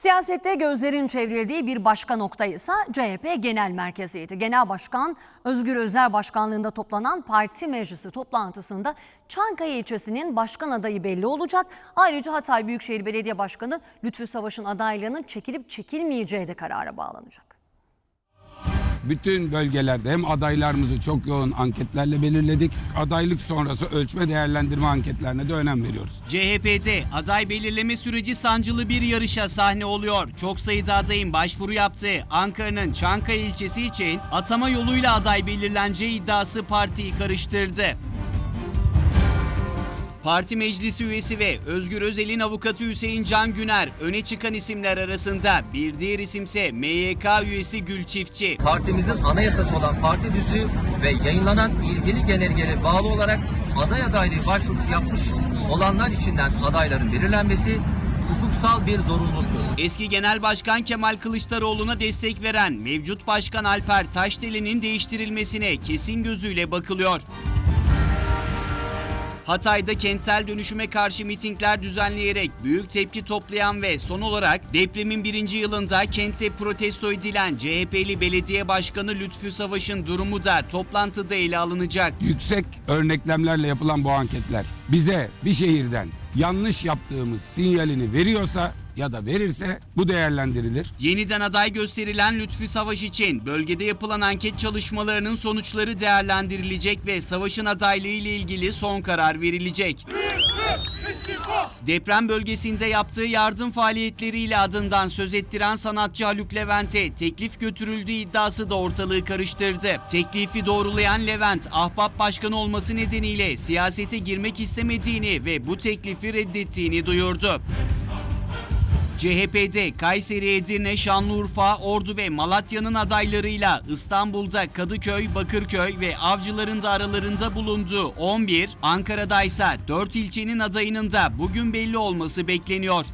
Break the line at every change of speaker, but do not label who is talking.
Siyasette gözlerin çevrildiği bir başka nokta ise CHP Genel Merkezi'ydi. Genel Başkan Özgür Özel Başkanlığında toplanan parti meclisi toplantısında Çankaya ilçesinin başkan adayı belli olacak. Ayrıca Hatay Büyükşehir Belediye Başkanı Lütfü Savaş'ın adaylığının çekilip çekilmeyeceği de karara bağlanacak.
Bütün bölgelerde hem adaylarımızı çok yoğun anketlerle belirledik. Adaylık sonrası ölçme değerlendirme anketlerine de önem veriyoruz.
CHP'de aday belirleme süreci sancılı bir yarışa sahne oluyor. Çok sayıda adayın başvuru yaptığı Ankara'nın Çankaya ilçesi için atama yoluyla aday belirleneceği iddiası partiyi karıştırdı. Parti meclisi üyesi ve Özgür Özel'in avukatı Hüseyin Can Güner öne çıkan isimler arasında bir diğer isimse MYK üyesi Gül Çiftçi.
partimizin anayasası olan parti düzüğü ve yayınlanan ilgili genelgelere bağlı olarak aday adaylığı başvurusu yapmış olanlar içinden adayların belirlenmesi hukuksal bir zorunluluktur.
Eski Genel Başkan Kemal Kılıçdaroğlu'na destek veren mevcut Başkan Alper Taşdelen'in değiştirilmesine kesin gözüyle bakılıyor. Hatay'da kentsel dönüşüme karşı mitingler düzenleyerek büyük tepki toplayan ve son olarak depremin birinci yılında kentte protesto edilen CHP'li belediye başkanı Lütfü Savaş'ın durumu da toplantıda ele alınacak.
Yüksek örneklemlerle yapılan bu anketler bize bir şehirden yanlış yaptığımız sinyalini veriyorsa ya da verirse bu değerlendirilir.
Yeniden aday gösterilen Lütfü Savaş için bölgede yapılan anket çalışmalarının sonuçları değerlendirilecek ve Savaş'ın adaylığı ile ilgili son karar verilecek. Deprem bölgesinde yaptığı yardım faaliyetleriyle adından söz ettiren sanatçı Haluk Levent'e teklif götürüldüğü iddiası da ortalığı karıştırdı. Teklifi doğrulayan Levent, ahbap başkanı olması nedeniyle siyasete girmek istemediğini ve bu teklifi reddettiğini duyurdu. CHP'de Kayseri, Edirne, Şanlıurfa, Ordu ve Malatya'nın adaylarıyla İstanbul'da Kadıköy, Bakırköy ve Avcılar'ın da aralarında bulunduğu 11, Ankara'da ise 4 ilçenin adayının da bugün belli olması bekleniyor.